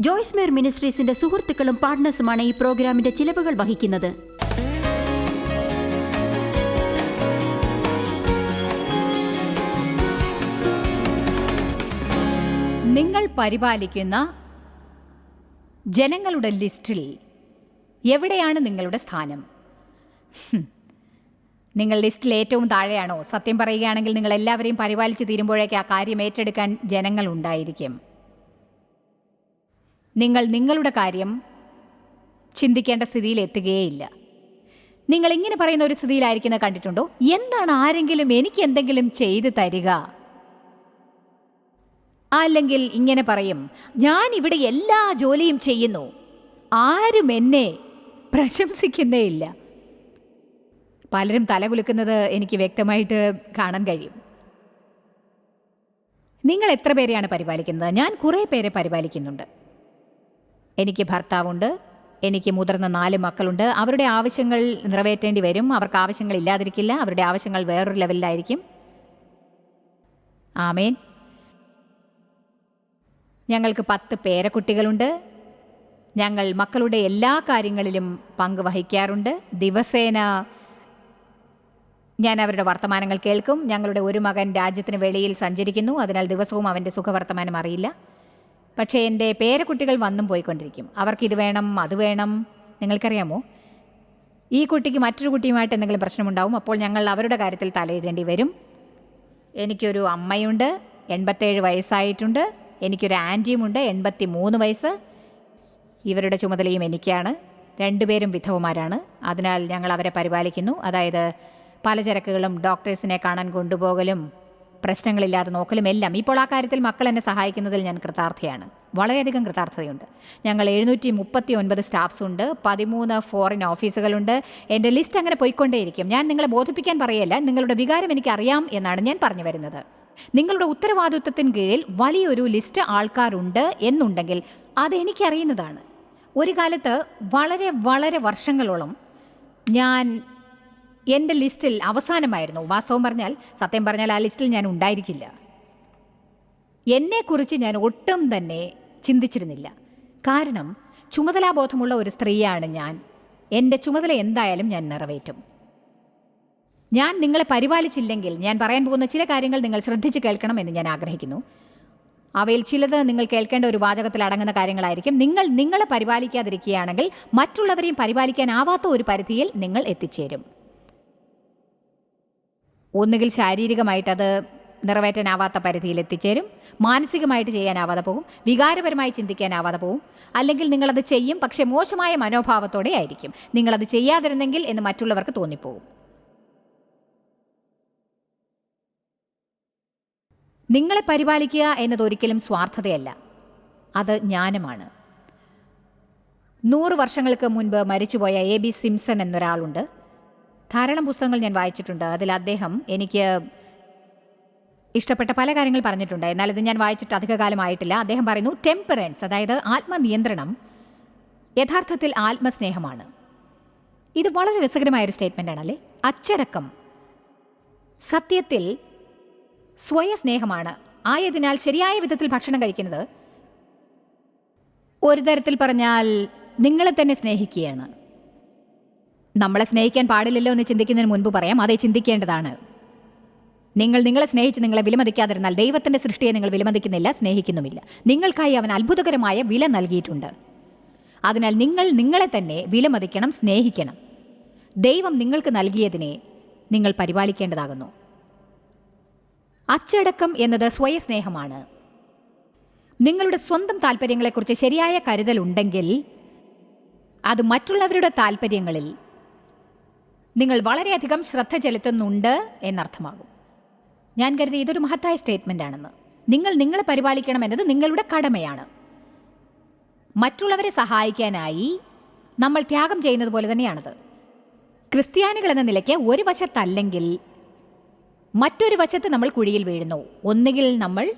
ജോയ്സ് മേർ മിനിസ്ട്രീസിന്റെ സുഹൃത്തുക്കളും പാർട്ട്നേഴ്സുമാണ് ഈ പ്രോഗ്രാമിന്റെ ചിലവുകൾ വഹിക്കുന്നത്. നിങ്ങൾ പരിപാലിക്കുന്ന ജനങ്ങളുടെ ലിസ്റ്റിൽ എവിടെയാണ് നിങ്ങളുടെ സ്ഥാനം. നിങ്ങൾ ലിസ്റ്റിൽ ഏറ്റവും താഴെയാണോ? സത്യം പറയുകയാണെങ്കിൽ നിങ്ങൾ എല്ലാവരെയും പരിപാലിച്ച് തീരുമ്പോഴേക്ക് ആ കാര്യം ഏറ്റെടുക്കാൻ ജനങ്ങൾ ഉണ്ടായിരിക്കും. നിങ്ങൾ നിങ്ങളുടെ കാര്യം ചിന്തിക്കേണ്ട സ്ഥിതിയിൽ എത്തുകയേയില്ല. നിങ്ങൾ ഇങ്ങനെ പറയുന്ന ഒരു സ്ഥിതിയിലായിരിക്കുന്നത് കണ്ടിട്ടുണ്ടോ? എന്താണ് ആരെങ്കിലും എനിക്ക് എന്തെങ്കിലും ചെയ്തു തരിക? അല്ലെങ്കിൽ ഇങ്ങനെ പറയും ഞാൻ ഇവിടെ എല്ലാ ജോലിയും ചെയ്യുന്നു. ആരും എന്നെ പ്രശംസിക്കുന്നേ ഇല്ല. പലരും തലകുലുക്കുന്നത് എനിക്ക് വ്യക്തമായിട്ട് കാണാൻ കഴിയും. നിങ്ങൾ എത്ര പേരെയാണ് പരിപാലിക്കുന്നത്? ഞാൻ കുറേ പേരെ പരിപാലിക്കുന്നുണ്ട്. എനിക്ക് ഭർത്താവുണ്ട് എനിക്ക് മുതിർന്ന നാല് മക്കളുണ്ട്. അവരുടെ ആവശ്യങ്ങൾ നിറവേറ്റേണ്ടി വരും. അവർക്ക് ആവശ്യങ്ങൾ ഇല്ലാതിരിക്കില്ല. അവരുടെ ആവശ്യങ്ങൾ വേറൊരു ലെവലിലായിരിക്കും. ആമേൻ. ഞങ്ങൾക്ക് പത്ത് പേരക്കുട്ടികളുണ്ട്. ഞങ്ങൾ മക്കളുടെ എല്ലാ കാര്യങ്ങളിലും പങ്ക് വഹിക്കാറുണ്ട് ദിവസേന ഞാൻ അവരുടെ വർത്തമാനങ്ങൾ കേൾക്കും. ഞങ്ങളുടെ ഒരു മകൻ രാജ്യത്തിന് വെളിയിൽ സഞ്ചരിക്കുന്നു. അതിനാൽ ദിവസവും അവന്റെ സുഖവർത്തമാനം അറിയില്ല. പക്ഷേ എന്റെ പേരക്കുട്ടികൾ വന്നും പോയിക്കൊണ്ടിരിക്കും. അവർക്കിത് വേണം അത് വേണം. നിങ്ങൾക്കറിയാമോ? ഈ കുട്ടിക്ക് മറ്റൊരു കുട്ടിയുമായിട്ട് എന്തെങ്കിലും പ്രശ്നമുണ്ടാവും അപ്പോൾ ഞങ്ങൾ അവരുടെ കാര്യത്തിൽ തലയിടേണ്ടി വരും. എനിക്കൊരു അമ്മയുണ്ട് എൺപത്തേഴ് വയസ്സായിട്ടുണ്ട്. എനിക്കൊരു ആന്റിയുമുണ്ട് എൺപത്തി മൂന്ന് വയസ്സ്. ഇവരുടെ ചുമതലയും എനിക്കാണ്. രണ്ടുപേരും വിധവമാരാണ്. അതിനാൽ ഞങ്ങൾ അവരെ പരിപാലിക്കുന്നു. അതായത് പലചരക്കുകളും ഡോക്ടേഴ്സിനെ കാണാൻ കൊണ്ടുപോകലും പ്രശ്നങ്ങളില്ലാതെ നോക്കലും എല്ലാം. ഇപ്പോൾ ആ കാര്യത്തിൽ മക്കൾ എന്നെ സഹായിക്കുന്നതിൽ ഞാൻ കൃതാർത്ഥയാണ്. വളരെയധികം കൃതാർത്ഥതയുണ്ട്. ഞങ്ങൾ എഴുന്നൂറ്റി മുപ്പത്തി ഒൻപത് സ്റ്റാഫ്സ് ഉണ്ട് പതിമൂന്ന് ഫോറിൻ ഓഫീസുകളുണ്ട്. എന്റെ ലിസ്റ്റ് അങ്ങനെ പോയിക്കൊണ്ടേയിരിക്കും. ഞാൻ നിങ്ങളെ ബോധിപ്പിക്കാൻ പറയല്ല. നിങ്ങളുടെ വികാരം എനിക്കറിയാം എന്നാണ് ഞാൻ പറഞ്ഞു വരുന്നത്. നിങ്ങളുടെ ഉത്തരവാദിത്വത്തിന് കീഴിൽ വലിയൊരു ലിസ്റ്റ് ആൾക്കാരുണ്ട് എന്നുണ്ടെങ്കിൽ അത് എനിക്കറിയുന്നതാണ്. ഒരു കാലത്ത് വളരെ വളരെ വർഷങ്ങളോളം ഞാൻ എന്റെ ലിസ്റ്റിൽ അവസാനമായിരുന്നു. വാസ്തവം പറഞ്ഞാൽ സത്യം പറഞ്ഞാൽ ആ ലിസ്റ്റിൽ ഞാൻ ഉണ്ടായിരിക്കില്ല. എന്നെക്കുറിച്ച് ഞാൻ ഒട്ടും തന്നെ ചിന്തിച്ചിരുന്നില്ല. കാരണം ചുമതലാബോധമുള്ള ഒരു സ്ത്രീയാണ് ഞാൻ. എന്റെ ചുമതല എന്തായാലും ഞാൻ നിറവേറ്റും. ഞാൻ നിങ്ങളെ പരിപാലിച്ചില്ലെങ്കിൽ ഞാൻ പറയാൻ പോകുന്ന ചില കാര്യങ്ങൾ നിങ്ങൾ ശ്രദ്ധിച്ച് കേൾക്കണം എന്ന് ഞാൻ ആഗ്രഹിക്കുന്നു. അവയിൽ ചിലത് നിങ്ങൾ കേൾക്കേണ്ട ഒരു വാചകത്തിൽ അടങ്ങുന്ന കാര്യങ്ങളായിരിക്കും. നിങ്ങൾ നിങ്ങളെ പരിപാലിക്കാതിരിക്കുകയാണെങ്കിൽ മറ്റുള്ളവരെയും പരിപാലിക്കാനാവാത്ത ഒരു പരിധിയിൽ നിങ്ങൾ എത്തിച്ചേരും. ഒന്നുകിൽ ശാരീരികമായിട്ട് അത് നിറവേറ്റാനാവാത്ത പരിധിയിൽ എത്തിച്ചേരും മാനസികമായിട്ട് ചെയ്യാനാവാതെ പോകും വികാരപരമായി ചിന്തിക്കാനാവാതെ പോകും അല്ലെങ്കിൽ നിങ്ങളത് ചെയ്യും പക്ഷേ മോശമായ മനോഭാവത്തോടെ ആയിരിക്കും. നിങ്ങളത് ചെയ്യാതിരുന്നെങ്കിൽ എന്ന് മറ്റുള്ളവർക്ക് തോന്നിപ്പോകും. നിങ്ങളെ പരിപാലിക്കുക എന്നതൊരിക്കലും സ്വാർത്ഥതയല്ല. അത് ജ്ഞാനമാണ്. നൂറ് വർഷങ്ങൾക്ക് മുൻപ് മരിച്ചുപോയ എ ബി സിംസൺ എന്നൊരാളുണ്ട്. ധാരാളം പുസ്തകങ്ങൾ ഞാൻ വായിച്ചിട്ടുണ്ട്. അതിൽ അദ്ദേഹം എനിക്ക് ഇഷ്ടപ്പെട്ട പല കാര്യങ്ങൾ പറഞ്ഞിട്ടുണ്ട്. എന്നാൽ ഇത് ഞാൻ വായിച്ചിട്ട് അധികകാലമായിട്ടില്ല അദ്ദേഹം പറയുന്നു ടെമ്പറൻസ് അതായത് ആത്മനിയന്ത്രണം യഥാർത്ഥത്തിൽ ആത്മസ്നേഹമാണ്. ഇത് വളരെ രസകരമായ ഒരു സ്റ്റേറ്റ്മെന്റ് ആണല്ലേ അച്ചടക്കം സത്യത്തിൽ സ്വയസ്നേഹമാണ്. ആയതിനാൽ ശരിയായ വിധത്തിൽ ഭക്ഷണം കഴിക്കുന്നത് ഒരു തരത്തിൽ പറഞ്ഞാൽ നിങ്ങളെ തന്നെ സ്നേഹിക്കുകയാണ്. നമ്മളെ സ്നേഹിക്കാൻ പാടില്ലല്ലോ എന്ന് ചിന്തിക്കുന്നതിന് മുൻപ് പറയാം. അതേ ചിന്തിക്കേണ്ടതാണ്. നിങ്ങൾ നിങ്ങളെ സ്നേഹിച്ച് നിങ്ങളെ വിലമതിക്കാതിരുന്നാൽ ദൈവത്തിന്റെ സൃഷ്ടിയെ നിങ്ങൾ വിലമതിക്കുന്നില്ല സ്നേഹിക്കുന്നുമില്ല. നിങ്ങൾക്കായി അവൻ അത്ഭുതകരമായ വില നൽകിയിട്ടുണ്ട്. അതിനാൽ നിങ്ങൾ നിങ്ങളെ തന്നെ വിലമതിക്കണം സ്നേഹിക്കണം. ദൈവം നിങ്ങൾക്ക് നൽകിയതിനെ നിങ്ങൾ പരിപാലിക്കേണ്ടതാകുന്നു. അച്ചടക്കം എന്നത് സ്വയസ്നേഹമാണ്. നിങ്ങളുടെ സ്വന്തം താല്പര്യങ്ങളെക്കുറിച്ച് ശരിയായ കരുതലുണ്ടെങ്കിൽ അത് മറ്റുള്ളവരുടെ താല്പര്യങ്ങളിൽ നിങ്ങൾ വളരെയധികം ശ്രദ്ധ ചെലുത്തുന്നുണ്ട് എന്നർത്ഥമാകും. ഞാൻ കരുതി ഇതൊരു മഹത്തായ സ്റ്റേറ്റ്മെന്റ് ആണെന്ന്. നിങ്ങൾ നിങ്ങളെ പരിപാലിക്കണം എന്നത് നിങ്ങളുടെ കടമയാണ്. മറ്റുള്ളവരെ സഹായിക്കാനായി നമ്മൾ ത്യാഗം ചെയ്യുന്നത് പോലെ തന്നെയാണത്. ക്രിസ്ത്യാനികൾ എന്ന നിലയ്ക്ക് ഒരു വശത്തല്ലെങ്കിൽ മറ്റൊരു വശത്ത് നമ്മൾ കുഴിയിൽ വീഴുന്നു. ഒന്നുകിൽ നമ്മൾ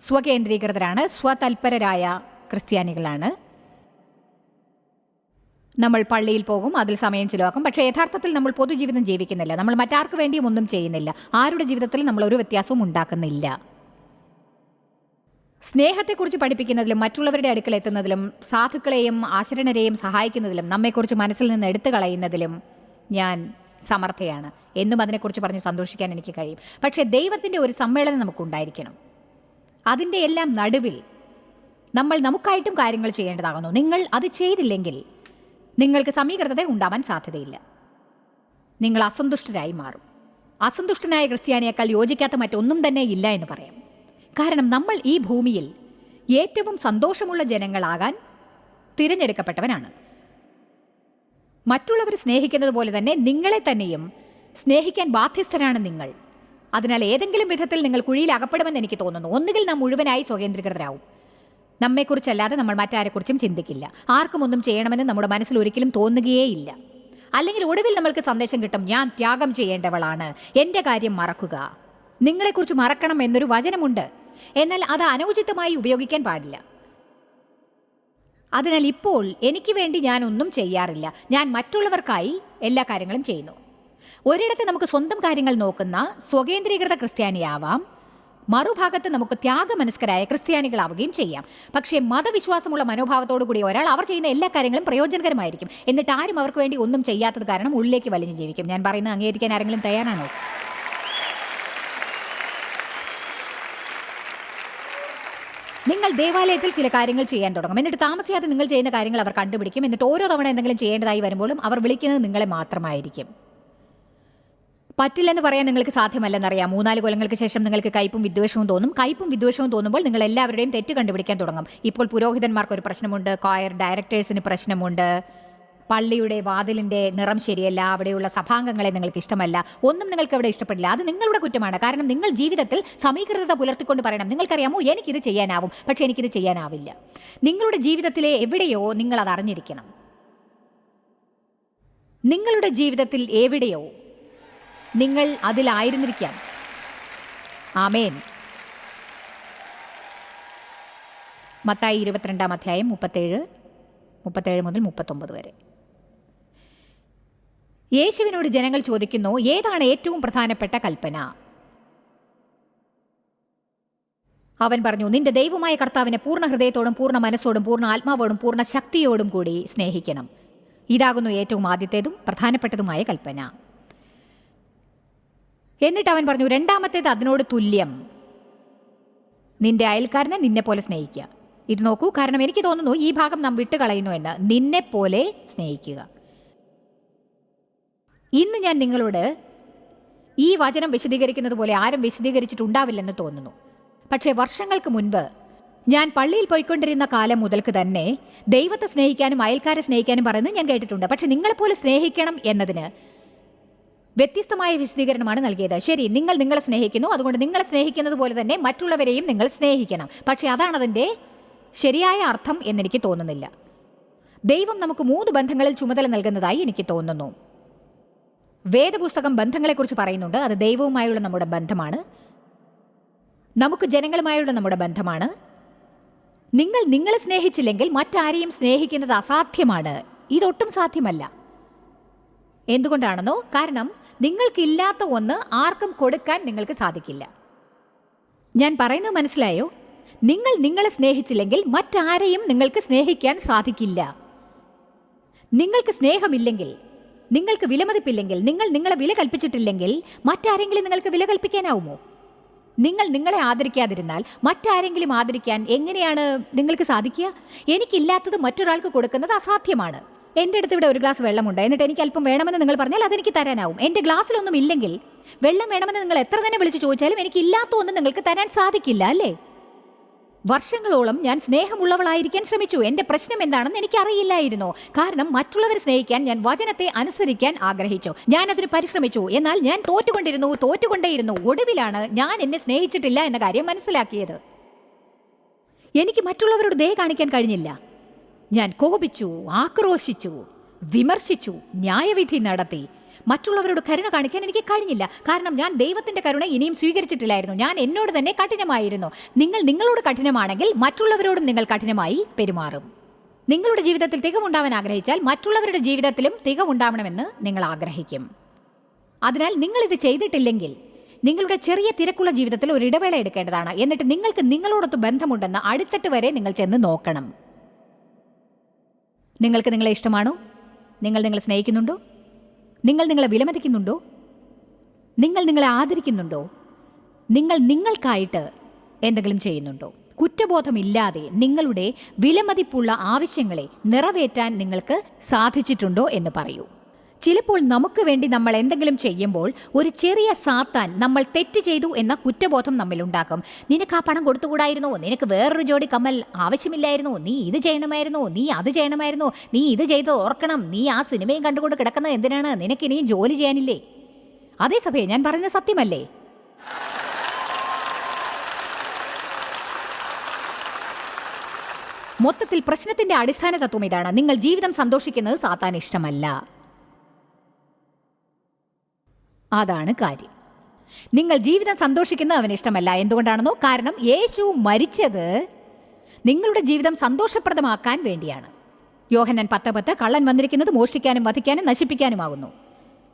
സ്വകേന്ദ്രീകൃതരാണ് സ്വതൽപരരായ ക്രിസ്ത്യാനികളാണ്. നമ്മൾ പള്ളിയിൽ പോകും അതിൽ സമയം ചിലവാക്കും. പക്ഷേ യഥാർത്ഥത്തിൽ നമ്മൾ പൊതുജീവിതം ജീവിക്കുന്നില്ല. നമ്മൾ മറ്റാർക്ക് വേണ്ടിയും ഒന്നും ചെയ്യുന്നില്ല. ആരുടെ ജീവിതത്തിൽ നമ്മൾ ഒരു വ്യത്യാസവും ഉണ്ടാക്കുന്നില്ല. സ്നേഹത്തെക്കുറിച്ച് പഠിപ്പിക്കുന്നതിലും മറ്റുള്ളവരുടെ അടുക്കൽ എത്തുന്നതിലും സാധുക്കളെയും ആശരണരെയും സഹായിക്കുന്നതിലും നമ്മെക്കുറിച്ച് മനസ്സിൽ നിന്ന് എടുത്തു കളയുന്നതിലും ഞാൻ സമർത്ഥയാണ്. എന്നും അതിനെക്കുറിച്ച് പറഞ്ഞ് സന്തോഷിക്കാൻ എനിക്ക് കഴിയും. പക്ഷേ ദൈവത്തിന്റെ ഒരു സമ്മേളനം നമുക്കുണ്ടായിരിക്കണം. അതിന്റെ എല്ലാം നടുവിൽ നമ്മൾ നമുക്കായിട്ടും കാര്യങ്ങൾ ചെയ്യേണ്ടതാകുന്നു. നിങ്ങൾ അത് ചെയ്തില്ലെങ്കിൽ നിങ്ങൾക്ക് സമീകൃതത ഉണ്ടാവാൻ സാധ്യതയില്ല. നിങ്ങൾ അസന്തുഷ്ടരായി മാറും. അസന്തുഷ്ടനായ ക്രിസ്ത്യാനിയേക്കാൾ യോജിക്കാത്ത മറ്റൊന്നും തന്നെ ഇല്ല എന്ന് പറയാം. കാരണം നമ്മൾ ഈ ഭൂമിയിൽ ഏറ്റവും സന്തോഷമുള്ള ജനങ്ങളാകാൻ തിരഞ്ഞെടുക്കപ്പെട്ടവനാണ്. മറ്റുള്ളവർ സ്നേഹിക്കുന്നത് പോലെ തന്നെ നിങ്ങളെ തന്നെയും സ്നേഹിക്കാൻ ബാധ്യസ്ഥരാണ് നിങ്ങൾ. അതിനാൽ ഏതെങ്കിലും വിധത്തിൽ നിങ്ങൾ കുഴിയിൽ അകപ്പെടുമെന്ന് എനിക്ക് തോന്നുന്നു. ഒന്നുകിൽ നാം മുഴുവനായി സ്വകേന്ദ്രീകൃതരാവും. നമ്മെക്കുറിച്ചല്ലാതെ നമ്മൾ മറ്റാരെക്കുറിച്ചും ചിന്തിക്കില്ല. ആർക്കും ഒന്നും ചെയ്യണമെന്ന് നമ്മുടെ മനസ്സിൽ ഒരിക്കലും തോന്നുകയേയില്ല. അല്ലെങ്കിൽ ഒടുവിൽ നമ്മൾക്ക് സന്ദേശം കിട്ടും ഞാൻ ത്യാഗം ചെയ്യേണ്ടവളാണ്. എന്റെ കാര്യം മറക്കുക. നിങ്ങളെക്കുറിച്ച് മറക്കണം എന്നൊരു വചനമുണ്ട്. എന്നാൽ അത് അനൗചിതമായി ഉപയോഗിക്കാൻ പാടില്ല. അതിനാൽ ഇപ്പോൾ എനിക്ക് വേണ്ടി ഞാൻ ഒന്നും ചെയ്യാറില്ല. ഞാൻ മറ്റുള്ളവർക്കായി എല്ലാ കാര്യങ്ങളും ചെയ്യുന്നു. ഒരിടത്ത് നമുക്ക് സ്വന്തം കാര്യങ്ങൾ നോക്കുന്ന സ്വകേന്ദ്രീകൃത ക്രിസ്ത്യാനിയാവാം മറുഭാഗത്ത് നമുക്ക് ത്യാഗമനസ്കരായ ക്രിസ്ത്യാനികളാവുകയും ചെയ്യാം. പക്ഷേ മതവിശ്വാസമുള്ള മനോഭാവത്തോടു കൂടി ഒരാൾ അവർ ചെയ്യുന്ന എല്ലാ കാര്യങ്ങളും പ്രയോജനകരമായിരിക്കും. എന്നിട്ട് ആരും അവർക്ക് വേണ്ടി ഒന്നും ചെയ്യാത്തത് കാരണം ഉള്ളിലേക്ക് വലിഞ്ഞു ജീവിക്കും. ഞാൻ പറയുന്നത് അംഗീകരിക്കാൻ ആരെങ്കിലും തയ്യാറാണോ? നിങ്ങൾ ദേവാലയത്തിൽ ചില കാര്യങ്ങൾ ചെയ്യാൻ തുടങ്ങും. എന്നിട്ട് താമസിയാതെ നിങ്ങൾ ചെയ്യുന്ന കാര്യങ്ങൾ അവർ കണ്ടുപിടിക്കും. എന്നിട്ട് ഓരോ തവണ എന്തെങ്കിലും ചെയ്യേണ്ടതായി വരുമ്പോഴും അവർ വിളിക്കുന്നത് നിങ്ങളെ മാത്രമായിരിക്കും. പറ്റില്ലെന്ന് പറയാൻ നിങ്ങൾക്ക് സാധ്യമല്ലെന്നറിയാം. മൂന്നാൽ കൊല്ലങ്ങൾക്ക് ശേഷം നിങ്ങൾക്ക് കയ്പും വിദ്വേഷവും തോന്നും. കയ്പും വിദ്വേഷവും തോന്നുമ്പോൾ നിങ്ങൾ എല്ലാവരുടെയും തെറ്റ് കണ്ടുപിടിക്കാൻ തുടങ്ങും. ഇപ്പോൾ പുരോഹിതന്മാർക്ക് ഒരു പ്രശ്നമുണ്ട്. കോയർ ഡയറക്ടേഴ്സിന് പ്രശ്നമുണ്ട്. പള്ളിയുടെ വാതിലിന്റെ നിറം ശരിയല്ല. അവിടെയുള്ള സഭാംഗങ്ങളെ നിങ്ങൾക്ക് ഇഷ്ടമല്ല. ഒന്നും നിങ്ങൾക്ക് അവിടെ ഇഷ്ടപ്പെടില്ല. അത് നിങ്ങളുടെ കുറ്റമാണ്. കാരണം നിങ്ങൾ ജീവിതത്തിൽ സമീകൃതത പുലർത്തിക്കൊണ്ട് പറയണം. നിങ്ങൾക്കറിയാമോ? എനിക്കിത് ചെയ്യാനാവും. പക്ഷേ എനിക്കിത് ചെയ്യാനാവില്ല. നിങ്ങളുടെ ജീവിതത്തിലെ എവിടെയോ നിങ്ങൾ അത് അറിഞ്ഞിരിക്കണം നിങ്ങളുടെ ജീവിതത്തിൽ എവിടെയോ നിങ്ങൾ അതിലായിരുന്നിരിക്കാം. ആമേൻ. മത്തായി ഇരുപത്തിരണ്ടാം അധ്യായം മുപ്പത്തേഴ് മുപ്പത്തേഴ് മുതൽ മുപ്പത്തൊമ്പത് വരെ. യേശുവിനോട് ജനങ്ങൾ ചോദിക്കുന്നു ഏതാണ് ഏറ്റവും പ്രധാനപ്പെട്ട കൽപ്പന? അവൻ പറഞ്ഞു നിന്റെ ദൈവമായ കർത്താവിനെ പൂർണ ഹൃദയത്തോടും പൂർണ മനസ്സോടും പൂർണ ആത്മാവോടും പൂർണ ശക്തിയോടും കൂടി സ്നേഹിക്കണം. ഇതാകുന്നു ഏറ്റവും ആദ്യത്തേതും പ്രധാനപ്പെട്ടതുമായ കൽപ്പന. എന്നിട്ട് അവൻ പറഞ്ഞു രണ്ടാമത്തേത് അതിനോട് തുല്യം. നിന്റെ അയൽക്കാരനെ നിന്നെ പോലെ സ്നേഹിക്കുക. ഇത് നോക്കൂ കാരണം എനിക്ക് തോന്നുന്നു ഈ ഭാഗം നാം വിട്ടുകളയുന്നു എന്ന്. നിന്നെ പോലെ സ്നേഹിക്കുക. ഇന്ന് ഞാൻ നിങ്ങളോട് ഈ വചനം വിശദീകരിക്കുന്നത് പോലെ ആരും വിശദീകരിച്ചിട്ടുണ്ടാവില്ലെന്ന് തോന്നുന്നു. പക്ഷേ വർഷങ്ങൾക്ക് മുൻപ് ഞാൻ പള്ളിയിൽ പോയിക്കൊണ്ടിരുന്ന കാലം മുതൽക്ക് തന്നെ ദൈവത്തെ സ്നേഹിക്കാനും അയൽക്കാരെ സ്നേഹിക്കാനും പറയുന്നത് ഞാൻ കേട്ടിട്ടുണ്ട്. പക്ഷെ നിങ്ങളെപ്പോലെ സ്നേഹിക്കണം എന്നതിന് വ്യത്യസ്തമായ വിശദീകരണമാണ് നൽകിയത്. ശരി നിങ്ങൾ നിങ്ങളെ സ്നേഹിക്കുന്നു. അതുകൊണ്ട് നിങ്ങളെ സ്നേഹിക്കുന്നത് പോലെ തന്നെ മറ്റുള്ളവരെയും നിങ്ങൾ സ്നേഹിക്കണം. പക്ഷേ അതാണ് അതിന്റെ ശരിയായ അർത്ഥം എന്നെനിക്ക് തോന്നുന്നില്ല. ദൈവം നമുക്ക് മൂന്ന് ബന്ധങ്ങളിൽ ചുമതല നൽകുന്നതായി എനിക്ക് തോന്നുന്നു. വേദപുസ്തകം ബന്ധങ്ങളെക്കുറിച്ച് പറയുന്നുണ്ട്. അത് ദൈവവുമായുള്ള നമ്മുടെ ബന്ധമാണ്. നമുക്ക് ജനങ്ങളുമായുള്ള നമ്മുടെ ബന്ധമാണ്. നിങ്ങൾ നിങ്ങളെ സ്നേഹിച്ചില്ലെങ്കിൽ മറ്റാരെയും സ്നേഹിക്കുന്നത് അസാധ്യമാണ്. ഇതൊട്ടും സാധ്യമല്ല. എന്തുകൊണ്ടാണെന്നോ? കാരണം നിങ്ങൾക്കില്ലാത്ത ഒന്ന് ആർക്കും കൊടുക്കാൻ നിങ്ങൾക്ക് സാധിക്കില്ല. ഞാൻ പറയുന്നത് മനസ്സിലായോ? നിങ്ങൾ നിങ്ങളെ സ്നേഹിച്ചില്ലെങ്കിൽ മറ്റാരെയും നിങ്ങൾക്ക് സ്നേഹിക്കാൻ സാധിക്കില്ല. നിങ്ങൾക്ക് സ്നേഹമില്ലെങ്കിൽ നിങ്ങൾക്ക് വിലമതിപ്പില്ലെങ്കിൽ നിങ്ങൾ നിങ്ങളെ വില കൽപ്പിച്ചിട്ടില്ലെങ്കിൽ മറ്റാരെങ്കിലും നിങ്ങൾക്ക് വില കൽപ്പിക്കാനാവുമോ? നിങ്ങൾ നിങ്ങളെ ആദരിക്കാതിരുന്നാൽ മറ്റാരെങ്കിലും ആദരിക്കാൻ എങ്ങനെയാണ് നിങ്ങൾക്ക് സാധിക്കുക? എനിക്കില്ലാത്തത് മറ്റൊരാൾക്ക് കൊടുക്കുന്നത് അസാധ്യമാണ്. എന്റെ അടുത്ത് ഇവിടെ ഒരു ഗ്ലാസ് വെള്ളമുണ്ട്. എന്നിട്ട് എനിക്ക് അല്പം വേണമെന്ന് നിങ്ങൾ പറഞ്ഞാൽ അതെനിക്ക് തരാനാവും. എന്റെ ഗ്ലാസ്സിലൊന്നും ഇല്ലെങ്കിൽ വെള്ളം വേണമെന്ന് നിങ്ങൾ എത്ര തന്നെ വിളിച്ചു ചോദിച്ചാലും എനിക്ക് ഇല്ലാത്ത ഒന്നും നിങ്ങൾക്ക് തരാൻ സാധിക്കില്ല അല്ലേ? വർഷങ്ങളോളം ഞാൻ സ്നേഹമുള്ളവളായിരിക്കാൻ ശ്രമിച്ചു. എന്റെ പ്രശ്നം എന്താണെന്ന് എനിക്ക് അറിയില്ലായിരുന്നു കാരണം മറ്റുള്ളവർ സ്നേഹിക്കാൻ ഞാൻ വചനത്തെ അനുസരിക്കാൻ ആഗ്രഹിച്ചു. ഞാൻ അതിന് പരിശ്രമിച്ചു. എന്നാൽ ഞാൻ തോറ്റുകൊണ്ടിരുന്നു തോറ്റുകൊണ്ടേയിരുന്നു. ഒടുവിലാണ് ഞാൻ എന്നെ സ്നേഹിച്ചിട്ടില്ല എന്ന കാര്യം മനസ്സിലാക്കിയത്. എനിക്ക് മറ്റുള്ളവരോട് ദയ കാണിക്കാൻ കഴിഞ്ഞില്ല. ഞാൻ കോപിച്ചു ആക്രോശിച്ചു വിമർശിച്ചു ന്യായവിധി നടത്തി. മറ്റുള്ളവരോട് കരുണ കാണിക്കാൻ എനിക്ക് കഴിഞ്ഞില്ല. കാരണം ഞാൻ ദൈവത്തിന്റെ കരുണ ഇനിയും സ്വീകരിച്ചിട്ടില്ലായിരുന്നു. ഞാൻ എന്നോട് തന്നെ കഠിനമായിരുന്നു. നിങ്ങൾ നിങ്ങളോട് കഠിനമാണെങ്കിൽ മറ്റുള്ളവരോടും നിങ്ങൾ കഠിനമായി പെരുമാറും. നിങ്ങളുടെ ജീവിതത്തിൽ തികവുണ്ടാവാൻ ആഗ്രഹിച്ചാൽ മറ്റുള്ളവരുടെ ജീവിതത്തിലും തികവുണ്ടാവണമെന്ന് നിങ്ങൾ ആഗ്രഹിക്കും. അതിനാൽ നിങ്ങൾ ഇത് ചെയ്തിട്ടില്ലെങ്കിൽ നിങ്ങളുടെ ചെറിയ തിരക്കുള്ള ജീവിതത്തിൽ ഒരു ഇടവേള എടുക്കേണ്ടതാണ്. എന്നിട്ട് നിങ്ങൾക്ക് നിങ്ങളോടൊത്ത് ബന്ധമുണ്ടെന്ന് അടുത്തിട്ട് വരെ നിങ്ങൾ ചെന്ന് നോക്കണം. നിങ്ങൾക്ക് നിങ്ങളെ ഇഷ്ടമാണോ? നിങ്ങൾ നിങ്ങളെ സ്നേഹിക്കുന്നുണ്ടോ? നിങ്ങൾ നിങ്ങളെ വിലമതിക്കുന്നുണ്ടോ? നിങ്ങൾ നിങ്ങളെ ആദരിക്കുന്നുണ്ടോ? നിങ്ങൾ നിങ്ങൾക്കായിട്ട് എന്തെങ്കിലും ചെയ്യുന്നുണ്ടോ? കുറ്റബോധമില്ലാതെ നിങ്ങളുടെ വിലമതിപ്പുള്ള ആവശ്യങ്ങളെ നിറവേറ്റാൻ നിങ്ങൾക്ക് സാധിച്ചിട്ടുണ്ടോ എന്ന് പറയൂ. ചിലപ്പോൾ നമുക്ക് വേണ്ടി നമ്മൾ എന്തെങ്കിലും ചെയ്യുമ്പോൾ ഒരു ചെറിയ സാത്താൻ നമ്മൾ തെറ്റ് ചെയ്തു എന്ന കുറ്റബോധം നമ്മിലുണ്ടാക്കും. നിനക്ക് ആ പണം കൊടുത്തുകൂടായിരുന്നോ? നിനക്ക് വേറൊരു ജോഡി കമ്മൽ ആവശ്യമില്ലായിരുന്നോ? നീ ഇത് ചെയ്യണമായിരുന്നോ? നീ അത് ചെയ്യണമായിരുന്നോ? നീ ഇത് ചെയ്ത് ഓർക്കണം. നീ ആ സിനിമയും കണ്ടുകൊണ്ട് കിടക്കുന്നത് എന്തിനാണ്? നിനക്ക് ഇനിയും ജോലി ചെയ്യാനില്ലേ? അതേസമയം ഞാൻ പറഞ്ഞ സത്യമല്ലേ? മൊത്തത്തിൽ പ്രശ്നത്തിന്റെ അടിസ്ഥാന തത്വം ഇതാണ്. നിങ്ങൾ ജീവിതം സന്തോഷിക്കുന്നത് സാത്താൻ ഇഷ്ടമല്ല. അതാണ് കാര്യം. നിങ്ങൾ ജീവിതം സന്തോഷിക്കുന്നത് അവന് ഇഷ്ടമല്ല. എന്തുകൊണ്ടാണെന്നോ? കാരണം യേശു മരിച്ചത് നിങ്ങളുടെ ജീവിതം സന്തോഷപ്രദമാക്കാൻ വേണ്ടിയാണ്. യോഹനൻ പത്ത് പത്ത് കള്ളൻ വന്നിരിക്കുന്നത് മോഷ്ടിക്കാനും വധിക്കാനും നശിപ്പിക്കാനുമാകുന്നു.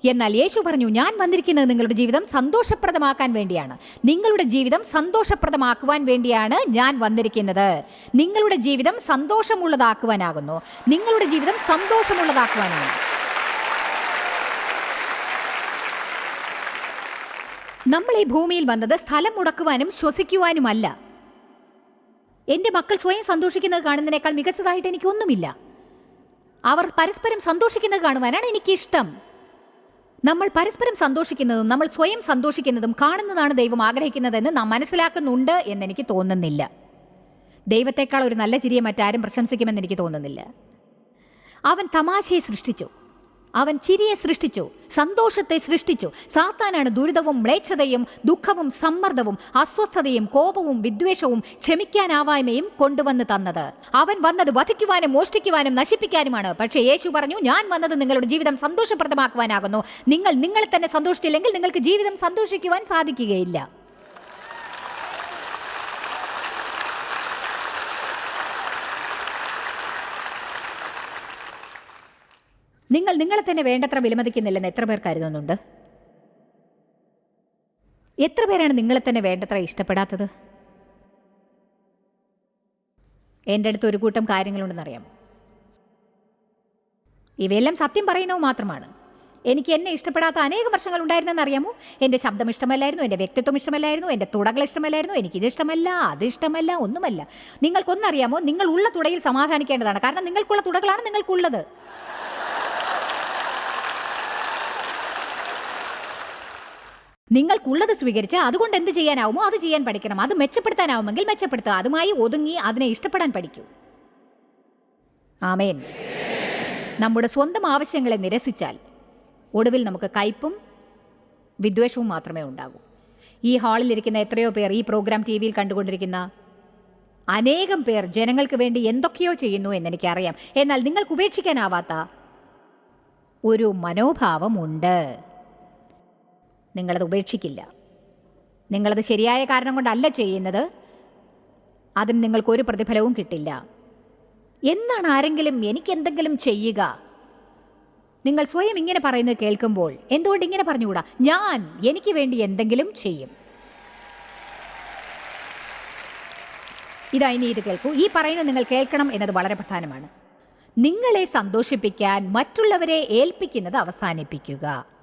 എന്നാൽ യേശു പറഞ്ഞു ഞാൻ വന്നിരിക്കുന്നത് നിങ്ങളുടെ ജീവിതം സന്തോഷപ്രദമാക്കാൻ വേണ്ടിയാണ്. നിങ്ങളുടെ ജീവിതം സന്തോഷപ്രദമാക്കുവാൻ വേണ്ടിയാണ് ഞാൻ വന്നിരിക്കുന്നത്. നിങ്ങളുടെ ജീവിതം സന്തോഷമുള്ളതാക്കുവാനാകുന്നു. നിങ്ങളുടെ ജീവിതം സന്തോഷമുള്ളതാക്കുവാനാണ്. നമ്മൾ ഈ ഭൂമിയിൽ വന്നത് സ്ഥലം മുടക്കുവാനും ശ്വസിക്കുവാനുമല്ല. എന്റെ മക്കൾ സ്വയം സന്തോഷിക്കുന്നത് കാണുന്നതിനേക്കാൾ മികച്ചതായിട്ട് എനിക്കൊന്നുമില്ല. അവർ പരസ്പരം സന്തോഷിക്കുന്നത് കാണുവാനാണ് എനിക്കിഷ്ടം. നമ്മൾ പരസ്പരം സന്തോഷിക്കുന്നതും നമ്മൾ സ്വയം സന്തോഷിക്കുന്നതും കാണുന്നതാണ് ദൈവം ആഗ്രഹിക്കുന്നതെന്ന് നാം മനസ്സിലാക്കുന്നുണ്ട് എന്നെനിക്ക് തോന്നുന്നില്ല. ദൈവത്തെക്കാൾ ഒരു നല്ല ചിരിയെ മറ്റാരും പ്രശംസിക്കുമെന്ന് എനിക്ക് തോന്നുന്നില്ല. അവൻ തമാശയെ സൃഷ്ടിച്ചു. അവൻ ചിരിയെ സൃഷ്ടിച്ചു സന്തോഷത്തെ സൃഷ്ടിച്ചു. സാത്താനാണ് ദുരിതവും മ്ലേച്ഛതയും ദുഃഖവും സമ്മർദ്ദവും അസ്വസ്ഥതയും കോപവും വിദ്വേഷവും ക്ഷമിക്കാനാവായ്മയും കൊണ്ടുവന്ന് തന്നത്. അവൻ വന്നത് വധിക്കുവാനും മോഷ്ടിക്കുവാനും നശിപ്പിക്കാനുമാണ്. പക്ഷേ യേശു പറഞ്ഞു ഞാൻ വന്നത് നിങ്ങളുടെ ജീവിതം സന്തോഷപ്രദമാക്കുവാനാകുന്നു. നിങ്ങൾ നിങ്ങളെ തന്നെ സന്തോഷിച്ചില്ലെങ്കിൽ നിങ്ങൾക്ക് ജീവിതം സന്തോഷിക്കുവാൻ സാധിക്കുകയില്ല. നിങ്ങൾ നിങ്ങളെ തന്നെ വേണ്ടത്ര വിലമതിക്കുന്നില്ലെന്ന് എത്ര പേർ കരുതുന്നുണ്ട്? എത്ര പേരാണ് നിങ്ങളെ തന്നെ വേണ്ടത്ര ഇഷ്ടപ്പെടാത്തത്? എന്റെ അടുത്ത് ഒരു കൂട്ടം കാര്യങ്ങളുണ്ടെന്നറിയാം. ഇവയെല്ലാം സത്യം പറയുന്നവ മാത്രമാണ്. എനിക്ക് എന്നെ ഇഷ്ടപ്പെടാത്ത അനേകം വർഷങ്ങൾ ഉണ്ടായിരുന്നെന്ന് അറിയാമോ എന്റെ ശബ്ദം ഇഷ്ടമല്ലായിരുന്നു എന്റെ വ്യക്തിത്വം ഇഷ്ടമല്ലായിരുന്നു എന്റെ തുടകൾ ഇഷ്ടമല്ലായിരുന്നു എനിക്കിത് ഇഷ്ടമല്ല അത് ഇഷ്ടമല്ല ഒന്നുമല്ല. നിങ്ങൾക്കൊന്നറിയാമോ? നിങ്ങൾ ഉള്ള തുടയിൽ സമാധാനിക്കേണ്ടതാണ്. കാരണം നിങ്ങൾക്കുള്ള തുടകളാണ് നിങ്ങൾക്കുള്ളത്. നിങ്ങൾക്കുള്ളത് സ്വീകരിച്ച് അതുകൊണ്ട് എന്ത് ചെയ്യാനാവുമോ അത് ചെയ്യാൻ പഠിക്കണം. അത് മെച്ചപ്പെടുത്താനാവുമെങ്കിൽ മെച്ചപ്പെടുത്തുക. അതുമായി ഒതുങ്ങി അതിനെ ഇഷ്ടപ്പെടാൻ പഠിക്കൂ. ആമേൻ. നമ്മുടെ സ്വന്തം ആവശ്യങ്ങളെ നിരസിച്ചാൽ ഒടുവിൽ നമുക്ക് കയ്പും വിദ്വേഷവും മാത്രമേ ഉണ്ടാകൂ. ഈ ഹാളിലിരിക്കുന്ന എത്രയോ പേർ ഈ പ്രോഗ്രാം ടി വിയിൽ കണ്ടുകൊണ്ടിരിക്കുന്ന അനേകം പേർ ജനങ്ങൾക്ക് വേണ്ടി എന്തൊക്കെയോ ചെയ്യുന്നു എന്നെനിക്കറിയാം. എന്നാൽ നിങ്ങൾക്ക് ഉപേക്ഷിക്കാനാവാത്ത ഒരു മനോഭാവമുണ്ട്. നിങ്ങളത് ഉപേക്ഷിക്കില്ല. നിങ്ങളത് ശരിയായ കാരണം കൊണ്ടല്ല ചെയ്യുന്നത്. അതിന് നിങ്ങൾക്കൊരു പ്രതിഫലവും കിട്ടില്ല. എന്നാണ് ആരെങ്കിലും എനിക്ക് എന്തെങ്കിലും ചെയ്യുക? നിങ്ങൾ സ്വയം ഇങ്ങനെ പറയുന്നത് കേൾക്കുമ്പോൾ എന്തുകൊണ്ട് ഇങ്ങനെ പറഞ്ഞുകൂടാ? ഞാൻ എനിക്ക് വേണ്ടി എന്തെങ്കിലും ചെയ്യും. ഇതാ ഇനി ഇത് കേൾക്കൂ. ഈ പറയുന്നത് നിങ്ങൾ കേൾക്കണം എന്നത് വളരെ പ്രധാനമാണ്. നിങ്ങളെ സന്തോഷിപ്പിക്കാൻ മറ്റുള്ളവരെ ഏൽപ്പിക്കുന്നത് അവസാനിപ്പിക്കുക.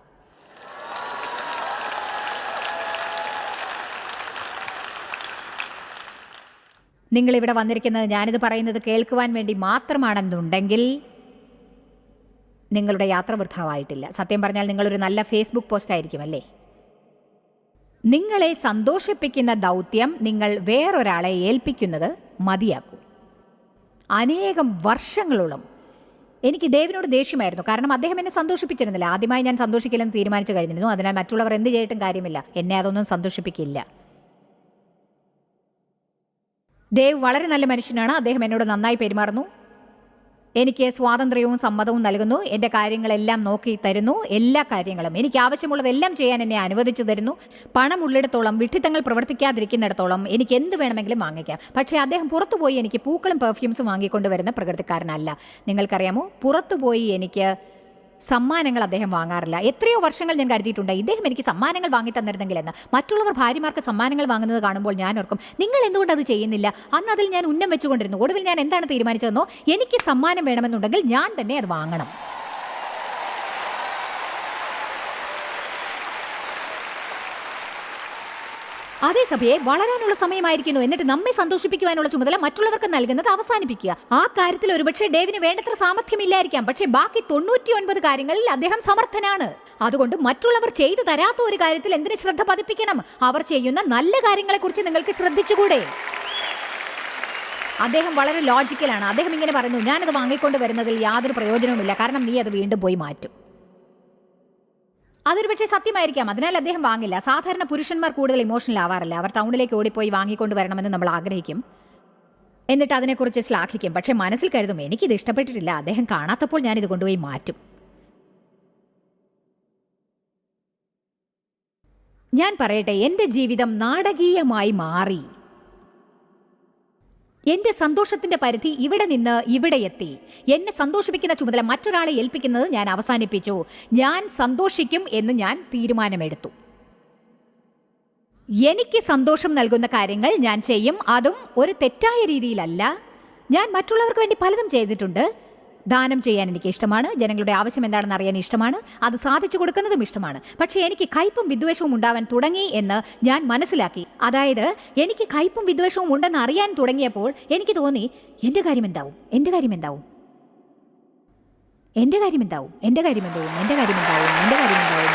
നിങ്ങൾ ഇവിടെ വന്നിരിക്കുന്നത് ഞാനിത് പറയുന്നത് കേൾക്കുവാൻ വേണ്ടി മാത്രമാണെന്നുണ്ടെങ്കിൽ നിങ്ങളുടെ യാത്ര വൃഥാവായിട്ടില്ല. സത്യം പറഞ്ഞാൽ നിങ്ങളൊരു നല്ല ഫേസ്ബുക്ക് പോസ്റ്റ് ആയിരിക്കും അല്ലേ നിങ്ങളെ സന്തോഷിപ്പിക്കുന്ന ദൗത്യം നിങ്ങൾ വേറൊരാളെ ഏൽപ്പിക്കുന്നത് മതിയാക്കൂ. അനേകം വർഷങ്ങളോളം എനിക്ക് ഡേവിനോട് ദേഷ്യമായിരുന്നു. കാരണം അദ്ദേഹം എന്നെ സന്തോഷിപ്പിച്ചിരുന്നില്ല. ആദ്യമായി ഞാൻ സന്തോഷിക്കില്ലെന്ന് തീരുമാനിച്ചു കഴിഞ്ഞിരുന്നു. അതിനാൽ മറ്റുള്ളവർ എന്ത് ചെയ്തിട്ടും കാര്യമില്ല. എന്നെ അതൊന്നും സന്തോഷിപ്പിക്കില്ല. ദേവ് വളരെ നല്ല മനുഷ്യനാണ്. അദ്ദേഹം എന്നോട് നന്നായി പെരുമാറുന്നു. എനിക്ക് സ്വാതന്ത്ര്യവും സമ്മതവും നൽകുന്നു. എന്റെ കാര്യങ്ങളെല്ലാം നോക്കി തരുന്നു. എല്ലാ കാര്യങ്ങളും. എനിക്ക് ആവശ്യമുള്ളതെല്ലാം ചെയ്യാൻ എന്നെ അനുവദിച്ചു തരുന്നു. പണം ഉള്ളിടത്തോളം വിഡ്ഢിത്തങ്ങൾ പ്രവർത്തിക്കാതിരിക്കുന്നിടത്തോളം എനിക്ക് എന്ത് വേണമെങ്കിലും വാങ്ങിക്കാം. പക്ഷേ അദ്ദേഹം പുറത്തുപോയി എനിക്ക് പൂക്കളും പെർഫ്യൂംസും വാങ്ങിക്കൊണ്ട് വരുന്ന പ്രകൃതിക്കാരനല്ല. നിങ്ങൾക്കറിയാമോ? പുറത്തുപോയി എനിക്ക് സമ്മാനങ്ങൾ അദ്ദേഹം വാങ്ങാറില്ല. എത്രയോ വർഷങ്ങൾ ഞാൻ കരുതിയിട്ടുണ്ട്. ഇദ്ദേഹം എനിക്ക് സമ്മാനങ്ങൾ വാങ്ങി തന്നിരുന്നെങ്കിൽ എന്ന് മറ്റുള്ളവർ ഭാര്യമാർക്ക് സമ്മാനങ്ങൾ വാങ്ങുന്നത് കാണുമ്പോൾ ഞാൻ ഓർക്കും നിങ്ങൾ എന്തുകൊണ്ട് അത് ചെയ്യുന്നില്ല? അന്ന് അതിൽ ഞാൻ ഉന്നം വെച്ചുകൊണ്ടിരുന്നു. ഒടുവിൽ ഞാൻ എന്താണ് തീരുമാനിച്ചതെന്നോ? എനിക്ക് സമ്മാനം വേണമെന്നുണ്ടെങ്കിൽ ഞാൻ തന്നെ അത് വാങ്ങണം. അതേ സഭയെ വളരാനുള്ള സമയമായിരിക്കുന്നു. എന്നിട്ട് നമ്മെ സന്തോഷിപ്പിക്കുവാനുള്ള ചുമതല മറ്റുള്ളവർക്ക് നൽകുന്നത് അവസാനിപ്പിക്കുക. ആ കാര്യത്തിൽ ഒരുപക്ഷെ ഡേവിന് വേണ്ടത്ര സാമർഥ്യമില്ലായിരിക്കാം. പക്ഷേ ബാക്കി തൊണ്ണൂറ്റി ഒൻപത് കാര്യങ്ങളിൽ അദ്ദേഹം സമർത്ഥനാണ്. അതുകൊണ്ട് മറ്റുള്ളവർ ചെയ്തു തരാത്ത ഒരു കാര്യത്തിൽ എന്തിനു ശ്രദ്ധ പതിപ്പിക്കണം? അവർ ചെയ്യുന്ന നല്ല കാര്യങ്ങളെക്കുറിച്ച് നിങ്ങൾക്ക് ശ്രദ്ധിച്ചുകൂടെ? അദ്ദേഹം വളരെ ലോജിക്കലാണ് അദ്ദേഹം ഇങ്ങനെ പറയുന്നു ഞാനത് വാങ്ങിക്കൊണ്ട് വരുന്നതിൽ യാതൊരു പ്രയോജനവുമില്ല. കാരണം നീ അത് വീണ്ടും പോയി മാറ്റും. അതൊരു പക്ഷേ സത്യമായിരിക്കാം. അതിനാൽ അദ്ദേഹം വാങ്ങില്ല. സാധാരണ പുരുഷന്മാർ കൂടുതൽ ഇമോഷണൽ ആവാറില്ല. അവർ ടൗണിലേക്ക് ഓടിപ്പോയി വാങ്ങിക്കൊണ്ട് വരണമെന്ന് നമ്മൾ ആഗ്രഹിക്കും. എന്നിട്ട് അതിനെക്കുറിച്ച് ശ്ലാഘിക്കും. പക്ഷേ മനസ്സിൽ കരുതും എനിക്കിത് ഇഷ്ടപ്പെട്ടിട്ടില്ല. അദ്ദേഹം കാണാത്തപ്പോൾ ഞാൻ ഇത് കൊണ്ടുപോയി മാറ്റും. ഞാൻ പറയട്ടെ എന്റെ ജീവിതം നാടകീയമായി മാറി. എന്റെ സന്തോഷത്തിന്റെ പരിധി ഇവിടെ നിന്ന് ഇവിടെ എത്തി. എന്നെ സന്തോഷിപ്പിക്കുന്ന ചുമതല മറ്റൊരാളെ ഏൽപ്പിക്കുന്നത് ഞാൻ അവസാനിപ്പിച്ചു. ഞാൻ സന്തോഷിക്കും എന്ന് ഞാൻ തീരുമാനമെടുത്തു. എനിക്ക് സന്തോഷം നൽകുന്ന കാര്യങ്ങൾ ഞാൻ ചെയ്യും. അതും ഒരു തെറ്റായ രീതിയിലല്ല. ഞാൻ മറ്റുള്ളവർക്ക് വേണ്ടി പലതും ചെയ്തിട്ടുണ്ട്. ദാനം ചെയ്യാൻ എനിക്ക് ഇഷ്ടമാണ് ജനങ്ങളുടെ ആവശ്യം എന്താണെന്ന് അറിയാൻ ഇഷ്ടമാണ്. അത് സാധിച്ചു കൊടുക്കുന്നതും ഇഷ്ടമാണ്. പക്ഷേ എനിക്ക് കയ്പും വിദ്വേഷവും ഉണ്ടാവാൻ തുടങ്ങി എന്ന് ഞാൻ മനസ്സിലാക്കി. അതായത് എനിക്ക് കയ്പും വിദ്വേഷവും ഉണ്ടെന്ന് അറിയാൻ തുടങ്ങിയപ്പോൾ എനിക്ക് തോന്നി എന്റെ കാര്യം എന്താവും? എന്റെ കാര്യം എന്താവും? എന്റെ കാര്യം എന്താവും? എന്റെ കാര്യം എന്താവും? എന്റെ കാര്യം എന്താവും? എന്റെ കാര്യം എന്താവും?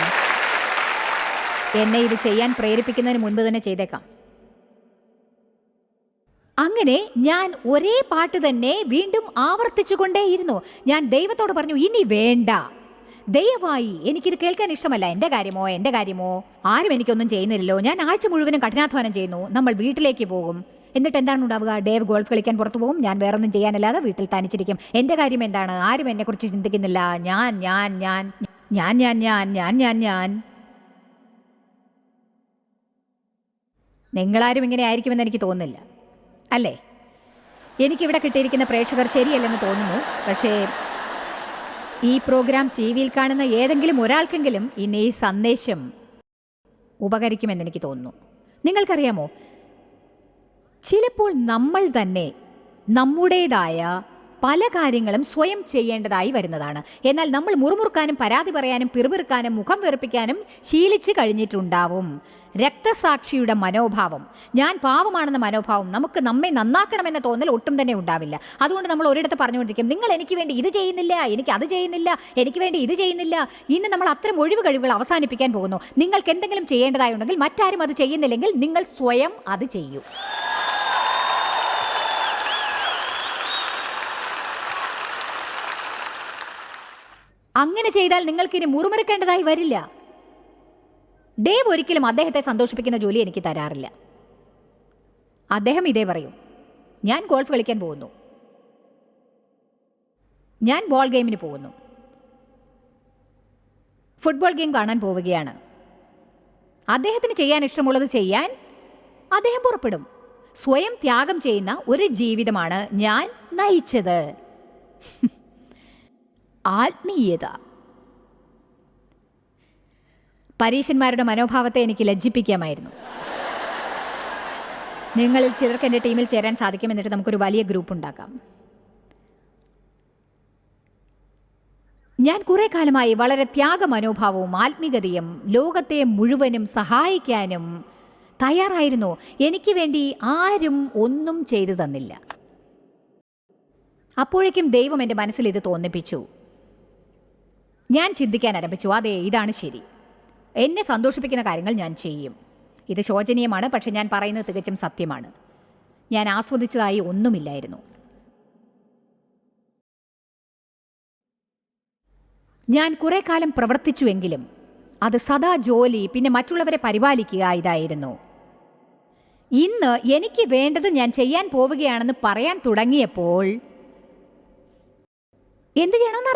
എന്നെ ഇത് ചെയ്യാൻ പ്രേരിപ്പിക്കുന്നതിന് മുൻപ് തന്നെ ചെയ്തേക്കാം. അങ്ങനെ ഞാൻ ഒരേ പാട്ട് തന്നെ വീണ്ടും ആവർത്തിച്ചുകൊണ്ടേയിരുന്നു. ഞാൻ ദൈവത്തോട് പറഞ്ഞു ഇനി വേണ്ട. ദയവായി എനിക്കിത് കേൾക്കാൻ ഇഷ്ടമല്ല. എന്റെ കാര്യമോ? എന്റെ കാര്യമോ? ആരും എനിക്കൊന്നും ചെയ്യുന്നില്ലല്ലോ. ഞാൻ ആഴ്ച മുഴുവനും കഠിനാധ്വാനം ചെയ്യുന്നു. നമ്മൾ വീട്ടിലേക്ക് പോകും. എന്നിട്ട് എന്താണ് ഉണ്ടാവുക? ഡേവ് ഗോൾഫ് കളിക്കാൻ പുറത്തു പോകും. ഞാൻ വേറൊന്നും ചെയ്യാനല്ലാതെ വീട്ടിൽ തനിച്ചിരിക്കും. എന്റെ കാര്യം എന്താണ്? ആരും എന്നെക്കുറിച്ച് ചിന്തിക്കുന്നില്ല. ഞാൻ ഞാൻ ഞാൻ ഞാൻ ഞാൻ ഞാൻ ഞാൻ ഞാൻ ഞാൻ. നിങ്ങളാരും ഇങ്ങനെ ആയിരിക്കുമെന്ന് എനിക്ക് തോന്നുന്നില്ല. അല്ലേ? എനിക്കിവിടെ കിട്ടിയിരിക്കുന്ന പ്രേക്ഷകർ ശരിയല്ലെന്ന് തോന്നുന്നു. പക്ഷേ ഈ പ്രോഗ്രാം ടി വിയിൽ കാണുന്ന ഏതെങ്കിലും ഒരാൾക്കെങ്കിലും ഇന്ന് ഈ സന്ദേശം ഉപകരിക്കുമെന്ന് എനിക്ക് തോന്നുന്നു. നിങ്ങൾക്കറിയാമോ? ചിലപ്പോൾ നമ്മൾ തന്നെ നമ്മുടേതായ പല കാര്യങ്ങളും സ്വയം ചെയ്യേണ്ടതായി വരുന്നതാണ്. എന്നാൽ നമ്മൾ മുറുമുറുക്കാനും പരാതി പറയാനും പിറുപിറുക്കാനും മുഖം വെറുപ്പിക്കാനും ശീലിച്ചു കഴിഞ്ഞിട്ടുണ്ടാവും. രക്തസാക്ഷിയുടെ മനോഭാവം. ഞാൻ പാവമാണെന്ന മനോഭാവം നമുക്ക് നമ്മെ നന്നാക്കണമെന്ന തോന്നൽ ഒട്ടും തന്നെ ഉണ്ടാവില്ല. അതുകൊണ്ട് നമ്മൾ ഒരിടത്ത് പറഞ്ഞുകൊണ്ടിരിക്കും നിങ്ങൾ എനിക്ക് വേണ്ടി ഇത് ചെയ്യുന്നില്ല എനിക്ക് അത് ചെയ്യുന്നില്ല എനിക്ക് വേണ്ടി ഇത് ചെയ്യുന്നില്ല. ഇന്ന് നമ്മൾ അത്തരം ഒഴിവ് കഴിവുകൾ അവസാനിപ്പിക്കാൻ പോകുന്നു. നിങ്ങൾക്ക് എന്തെങ്കിലും ചെയ്യേണ്ടതായുണ്ടെങ്കിൽ മറ്റാരും അത് ചെയ്യുന്നില്ലെങ്കിൽ നിങ്ങൾ സ്വയം അത് ചെയ്യൂ. അങ്ങനെ ചെയ്താൽ നിങ്ങൾക്ക് ഇനി മുറുമുറുക്കേണ്ടതായി വരില്ല. ഡേവ് ഒരിക്കലും അദ്ദേഹത്തെ സന്തോഷിപ്പിക്കുന്ന ജോലി എനിക്ക് തരാറില്ല. അദ്ദേഹം ഇതേ പറയും. ഞാൻ ഗോൾഫ് കളിക്കാൻ പോകുന്നു. ഞാൻ ബോൾ ഗെയിമിന് പോകുന്നു. ഫുട്ബോൾ ഗെയിം കാണാൻ പോവുകയാണ്. അദ്ദേഹത്തിന് ചെയ്യാൻ ഇഷ്ടമുള്ളത് ചെയ്യാൻ അദ്ദേഹം പുറപ്പെടും. സ്വയം ത്യാഗം ചെയ്യുന്ന ഒരു ജീവിതമാണ് ഞാൻ നയിച്ചത്. ആത്മീയത. പരീശന്മാരുടെ മനോഭാവത്തെ എനിക്ക് ലജ്ജിപ്പിക്കാമായിരുന്നു. നിങ്ങളിൽ ചിലർക്ക് എന്റെ ടീമിൽ ചേരാൻ സാധിക്കും എന്നിട്ട് നമുക്കൊരു വലിയ ഗ്രൂപ്പ് ഉണ്ടാക്കാം. ഞാൻ കുറേ കാലമായി വളരെ ത്യാഗ മനോഭാവവും ആത്മീകതയും ലോകത്തെ മുഴുവനും സഹായിക്കാനും തയ്യാറായിരുന്നു. എനിക്ക് വേണ്ടി ആരും ഒന്നും ചെയ്തു തന്നില്ല. അപ്പോഴേക്കും ദൈവം എന്റെ മനസ്സിൽ ഇത് തോന്നിപ്പിച്ചു. ഞാൻ ചിന്തിക്കാൻ ആരംഭിച്ചു. അതെ ഇതാണ് ശരി. എന്നെ സന്തോഷിപ്പിക്കുന്ന കാര്യങ്ങൾ ഞാൻ ചെയ്യും. ഇത് ശോചനീയമാണ് പക്ഷെ ഞാൻ പറയുന്നത് തികച്ചും സത്യമാണ്. ഞാൻ ആസ്വദിച്ചതായി ഒന്നുമില്ലായിരുന്നു. ഞാൻ കുറെ കാലം പ്രവർത്തിച്ചുവെങ്കിലും അത് സദാ ജോലി പിന്നെ മറ്റുള്ളവരെ പരിപാലിക്കുക ഇതായിരുന്നു. ഇന്ന് എനിക്ക് വേണ്ടത് ഞാൻ ചെയ്യാൻ പോവുകയാണെന്ന് പറയാൻ തുടങ്ങിയപ്പോൾ എന്ത് ചെയ്യണമെന്ന്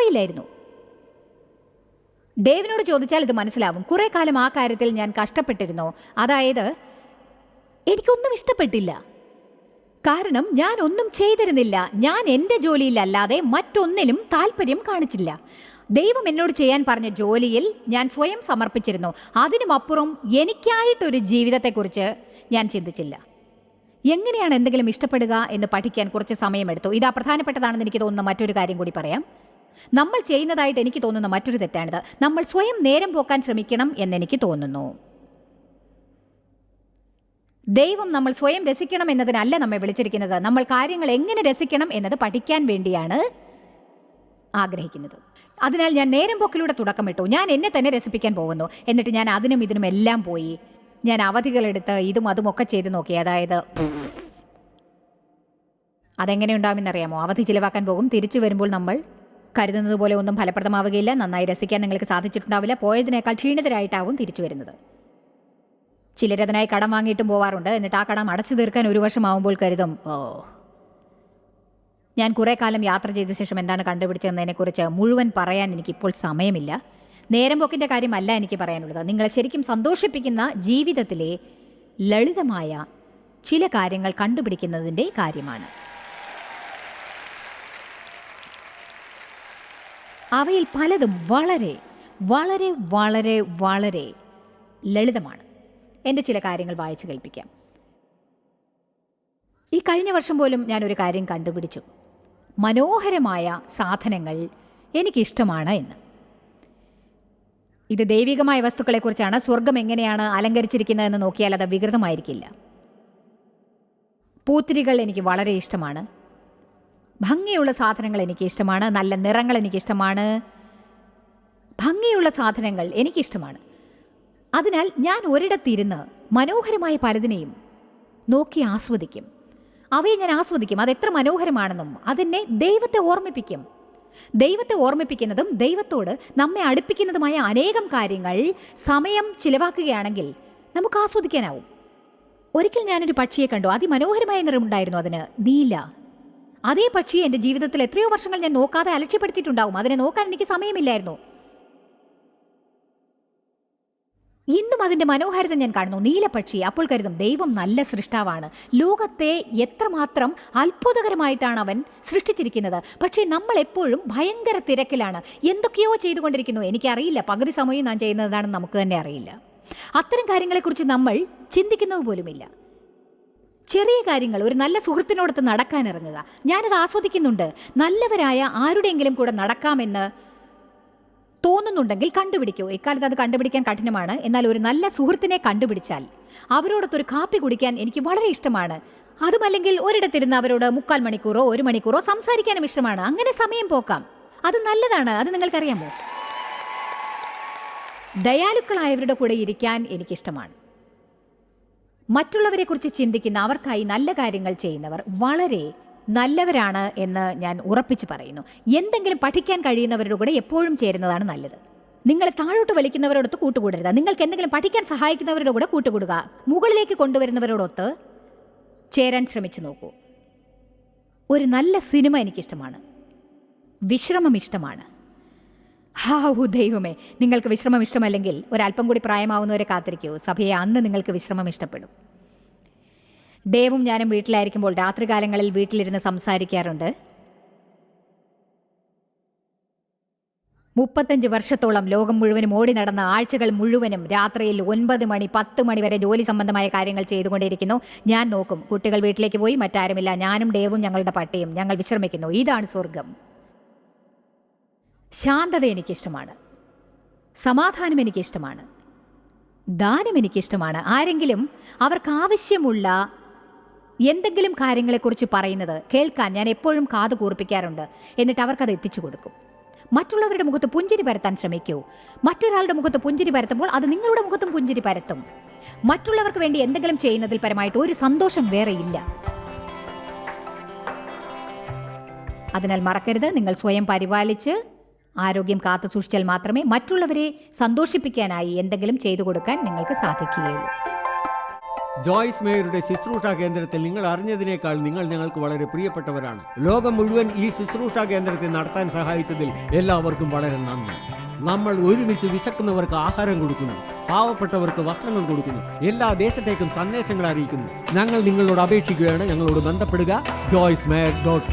ഡേവിനോട് ചോദിച്ചാൽ ഇത് മനസ്സിലാവും. കുറേ കാലം ആ കാര്യത്തിൽ ഞാൻ കഷ്ടപ്പെട്ടിരുന്നു. അതായത് എനിക്കൊന്നും ഇഷ്ടപ്പെട്ടില്ല. കാരണം ഞാൻ ഒന്നും ചെയ്തിരുന്നില്ല. ഞാൻ എന്റെ ജോലിയിലല്ലാതെ മറ്റൊന്നിലും താല്പര്യം കാണിച്ചില്ല. ദൈവം എന്നോട് ചെയ്യാൻ പറഞ്ഞ ജോലിയിൽ ഞാൻ സ്വയം സമർപ്പിച്ചിരുന്നു. അതിനുമപ്പുറം എനിക്കായിട്ടൊരു ജീവിതത്തെക്കുറിച്ച് ഞാൻ ചിന്തിച്ചില്ല. എങ്ങനെയാണ് എന്തെങ്കിലും ഇഷ്ടപ്പെടുക എന്ന് പഠിക്കാൻ കുറച്ച് സമയമെടുത്തു. ഇതാ പ്രധാനപ്പെട്ടതാണെന്ന് എനിക്ക് തോന്നുന്ന മറ്റൊരു കാര്യം കൂടി പറയാം. നമ്മൾ ചെയ്യുന്നതായിട്ട് എനിക്ക് തോന്നുന്ന മറ്റൊരു തെറ്റാണിത്. നമ്മൾ സ്വയം നേരം പോക്കാൻ ശ്രമിക്കണം എന്നെനിക്ക് തോന്നുന്നു. ദൈവം നമ്മൾ സ്വയം രസിക്കണം എന്നതിനല്ല നമ്മെ വിളിച്ചിരിക്കുന്നത്. നമ്മൾ കാര്യങ്ങൾ എങ്ങനെ രസിക്കണം എന്നത് പഠിക്കാൻ വേണ്ടിയാണ് ആഗ്രഹിക്കുന്നത്. അതിനാൽ ഞാൻ നേരം പോക്കിലൂടെ തുടക്കമിട്ടു ഞാൻ എന്നെ തന്നെ രസിപ്പിക്കാൻ പോകുന്നു. എന്നിട്ട് ഞാൻ അതിനും ഇതിനും എല്ലാം പോയി. ഞാൻ അവധികളെടുത്ത് ഇതും അതും ഒക്കെ ചെയ്ത് നോക്കി. അതായത് അതെങ്ങനെ ഉണ്ടാവുമെന്നറിയാമോ? അവധി ചിലവാക്കാൻ പോകും. തിരിച്ചു വരുമ്പോൾ നമ്മൾ കരുതുന്നത് പോലെ ഒന്നും ഫലപ്രദമാവുകയില്ല. നന്നായി രസിക്കാൻ നിങ്ങൾക്ക് സാധിച്ചിട്ടുണ്ടാവില്ല. പോയതിനേക്കാൾ ക്ഷീണിതരായിട്ടാവും തിരിച്ചു വരുന്നത്. ചിലരതിനായി കടം വാങ്ങിയിട്ടും പോവാറുണ്ട്. എന്നിട്ട് ആ കടം അടച്ചു തീർക്കാൻ ഒരു വർഷമാവുമ്പോൾ കരുതും ഓ. ഞാൻ കുറേ കാലം യാത്ര ചെയ്ത ശേഷം എന്താണ് കണ്ടുപിടിച്ചതെന്നതിനെക്കുറിച്ച് മുഴുവൻ പറയാൻ എനിക്കിപ്പോൾ സമയമില്ല. നേരം പോക്കിന്റെ കാര്യമല്ല എനിക്ക് പറയാനുള്ളത്. നിങ്ങളെ ശരിക്കും സന്തോഷിപ്പിക്കുന്ന ജീവിതത്തിലെ ലളിതമായ ചില കാര്യങ്ങൾ കണ്ടുപിടിക്കുന്നതിന്റെ കാര്യമാണ്. അവയിൽ പലതും വളരെ വളരെ വളരെ വളരെ ലളിതമാണ്. എന്റെ ചില കാര്യങ്ങൾ വായിച്ചു കേൾപ്പിക്കാം. ഈ കഴിഞ്ഞ വർഷം പോലും ഞാനൊരു കാര്യം കണ്ടുപിടിച്ചു. മനോഹരമായ സാധനങ്ങൾ എനിക്കിഷ്ടമാണ് എന്ന്. ഇത് ദൈവികമായ വസ്തുക്കളെക്കുറിച്ചാണ് സ്വർഗം എങ്ങനെയാണ് അലങ്കരിച്ചിരിക്കുന്നതെന്ന് നോക്കിയാൽ അത് വികൃതമായിരിക്കില്ല. പൂത്തിരികൾ എനിക്ക് വളരെ ഇഷ്ടമാണ്. ഭംഗിയുള്ള സാധനങ്ങൾ എനിക്ക് ഇഷ്ടമാണ് നല്ല നിറങ്ങൾ എനിക്കിഷ്ടമാണ്. ഭംഗിയുള്ള സാധനങ്ങൾ എനിക്കിഷ്ടമാണ്. അതിനാൽ ഞാൻ ഒരിടത്തിരുന്ന് മനോഹരമായ പലതിനെയും നോക്കി ആസ്വദിക്കും. അവയെ ഞാൻ ആസ്വദിക്കും. അത് എത്ര മനോഹരമാണെന്നും അതിനെ ദൈവത്തെ ഓർമ്മിപ്പിക്കും. ദൈവത്തെ ഓർമ്മിപ്പിക്കുന്നതും ദൈവത്തോട് നമ്മെ അടുപ്പിക്കുന്നതുമായ അനേകം കാര്യങ്ങൾ സമയം ചിലവാക്കുകയാണെങ്കിൽ നമുക്ക് ആസ്വദിക്കാനാവും. ഒരിക്കൽ ഞാനൊരു പക്ഷിയെ കണ്ടു. അതിമനോഹരമായ നിറമുണ്ടായിരുന്നു അതിന്. നീല. അതേ പക്ഷിയെ എന്റെ ജീവിതത്തിൽ എത്രയോ വർഷങ്ങൾ ഞാൻ നോക്കാതെ അലക്ഷ്യപ്പെടുത്തിയിട്ടുണ്ടാവും. അതിനെ നോക്കാൻ എനിക്ക് സമയമില്ലായിരുന്നു. ഇന്നും അതിന്റെ മനോഹാരിത ഞാൻ കാണുന്നു. നീലപക്ഷി അപ്പോൾ കരുതും ദൈവം നല്ല സൃഷ്ടാവാണ്. ലോകത്തെ എത്രമാത്രം അത്ഭുതകരമായിട്ടാണ് അവൻ സൃഷ്ടിച്ചിരിക്കുന്നത്. പക്ഷേ നമ്മൾ എപ്പോഴും ഭയങ്കര തിരക്കിലാണ്. എന്തൊക്കെയോ ചെയ്തുകൊണ്ടിരിക്കുന്നു. എനിക്കറിയില്ല. പകുതി സമയം ഞാൻ ചെയ്യുന്നതാണെന്ന് നമുക്ക് തന്നെ അറിയില്ല. അത്തരം കാര്യങ്ങളെക്കുറിച്ച് നമ്മൾ ചിന്തിക്കുന്നത് പോലുമില്ല. ചെറിയ കാര്യങ്ങൾ ഒരു നല്ല സുഹൃത്തിനോടൊത്ത് നടക്കാൻ ഇറങ്ങുക. ഞാനത് ആസ്വദിക്കുന്നുണ്ട്. നല്ലവരായ ആരുടെയെങ്കിലും കൂടെ നടക്കാമെന്ന് തോന്നുന്നുണ്ടെങ്കിൽ കണ്ടുപിടിക്കൂ. ഇക്കാലത്ത് അത് കണ്ടുപിടിക്കാൻ കഠിനമാണ്. എന്നാൽ ഒരു നല്ല സുഹൃത്തിനെ കണ്ടുപിടിച്ചാൽ അവരോടൊത്തൊരു കാപ്പി കുടിക്കാൻ എനിക്ക് വളരെ ഇഷ്ടമാണ്. അതുമല്ലെങ്കിൽ ഒരിടത്തിരുന്ന് അവരോട് മുക്കാൽ മണിക്കൂറോ ഒരു മണിക്കൂറോ സംസാരിക്കാനും ഇഷ്ടമാണ്. അങ്ങനെ സമയം പോക്കാം. അത് നല്ലതാണ്. അത് നിങ്ങൾക്കറിയാമോ? ദയാലുക്കളായവരുടെ കൂടെ ഇരിക്കാൻ എനിക്കിഷ്ടമാണ്. മറ്റുള്ളവരെക്കുറിച്ച് ചിന്തിക്കുന്ന അവർക്കായി നല്ല കാര്യങ്ങൾ ചെയ്യുന്നവർ വളരെ നല്ലവരാണ് എന്ന് ഞാൻ ഉറപ്പിച്ച് പറയുന്നു. എന്തെങ്കിലും പഠിക്കാൻ കഴിയുന്നവരുടെ കൂടെ എപ്പോഴും ചേരുന്നതാണ് നല്ലത്. നിങ്ങളെ താഴോട്ട് വലിക്കുന്നവരോടൊത്ത് കൂട്ടുകൂടരുത്. നിങ്ങൾക്ക് എന്തെങ്കിലും പഠിക്കാൻ സഹായിക്കുന്നവരുടെ കൂടെ കൂട്ടുകൂടുക. മുകളിലേക്ക് കൊണ്ടുവരുന്നവരോടൊത്ത് ചേരാൻ ശ്രമിച്ചു നോക്കൂ. ഒരു നല്ല സിനിമ എനിക്കിഷ്ടമാണ്. വിശ്രമം ഇഷ്ടമാണ്. ഹാവു ദൈവമേ. നിങ്ങൾക്ക് വിശ്രമം ഇഷ്ടമല്ലെങ്കിൽ ഒരല്പം കൂടി പ്രായമാവുന്നവരെ കാത്തിരിക്കൂ. സഭയെ അന്ന് നിങ്ങൾക്ക് വിശ്രമം ഇഷ്ടപ്പെടും. ഡേവും ഞാനും വീട്ടിലായിരിക്കുമ്പോൾ രാത്രികാലങ്ങളിൽ വീട്ടിലിരുന്ന് സംസാരിക്കാറുണ്ട്. മുപ്പത്തഞ്ച് വർഷത്തോളം ലോകം മുഴുവനും ഓടി നടന്ന ആഴ്ചകൾ മുഴുവനും രാത്രിയിൽ ഒൻപത് മണി പത്ത് മണി വരെ ജോലി സംബന്ധമായ കാര്യങ്ങൾ ചെയ്തുകൊണ്ടിരിക്കുന്നു. ഞാൻ നോക്കും കുട്ടികൾ വീട്ടിലേക്ക് പോയി മറ്റാരുമില്ല. ഞാനും ഡേവും ഞങ്ങളുടെ പട്ടിയും ഞങ്ങൾ വിശ്രമിക്കുന്നു. ഇതാണ് സ്വർഗം ശാന്തത എനിക്കിഷ്ടമാണ്. സമാധാനം എനിക്കിഷ്ടമാണ്. ദാനം എനിക്കിഷ്ടമാണ്. ആരെങ്കിലും അവർക്ക് ആവശ്യമുള്ള എന്തെങ്കിലും കാര്യങ്ങളെക്കുറിച്ച് പറയുന്നത് കേൾക്കാൻ ഞാൻ എപ്പോഴും കാത് കൂർപ്പിക്കാറുണ്ട്. എന്നിട്ട് അവർക്കത് എത്തിച്ചു കൊടുക്കും. മറ്റുള്ളവരുടെ മുഖത്ത് പുഞ്ചിരി പരത്താൻ ശ്രമിക്കൂ. മറ്റൊരാളുടെ മുഖത്ത് പുഞ്ചിരി പരത്തുമ്പോൾ അത് നിങ്ങളുടെ മുഖത്തും പുഞ്ചിരി പരത്തും. മറ്റുള്ളവർക്ക് വേണ്ടി എന്തെങ്കിലും ചെയ്യുന്നതിൽ പരമായിട്ട് ഒരു സന്തോഷം വേറെ ഇല്ല. അതിനാൽ മറക്കരുത്. നിങ്ങൾ സ്വയം പരിപാലിച്ച് ആരോഗ്യം കാത്തു സൂക്ഷിച്ചാൽ മാത്രമേ മറ്റുള്ളവരെ സന്തോഷിപ്പിക്കാനായി എന്തെങ്കിലും ചെയ്തു കൊടുക്കാൻ നിങ്ങൾക്ക് സാധിക്കുകയുള്ളൂ. ജോയ്സ് മേയറുടെ ശുശ്രൂഷ കേന്ദ്രത്തിൽ നിങ്ങൾ അറിഞ്ഞതിനേക്കാൾ നിങ്ങൾ ഞങ്ങൾക്ക് വളരെ പ്രിയപ്പെട്ടവരാണ്. ലോകം മുഴുവൻ ഈ ശുശ്രൂഷ കേന്ദ്രത്തെ നടത്താൻ സഹായിച്ചതിൽ എല്ലാവർക്കും വളരെ നന്ദി. നമ്മൾ ഒരുമിച്ച് വിശക്കുന്നവർക്ക് ആഹാരം കൊടുക്കുന്നു പാവപ്പെട്ടവർക്ക് വസ്ത്രങ്ങൾ കൊടുക്കുന്നു എല്ലാ ദേശത്തേക്കും സന്ദേശങ്ങൾ അറിയിക്കുന്നു. ഞങ്ങൾ നിങ്ങളോട് അപേക്ഷിക്കുകയാണ് ഞങ്ങളോട് ബന്ധപ്പെടുക. Joyce mayor dot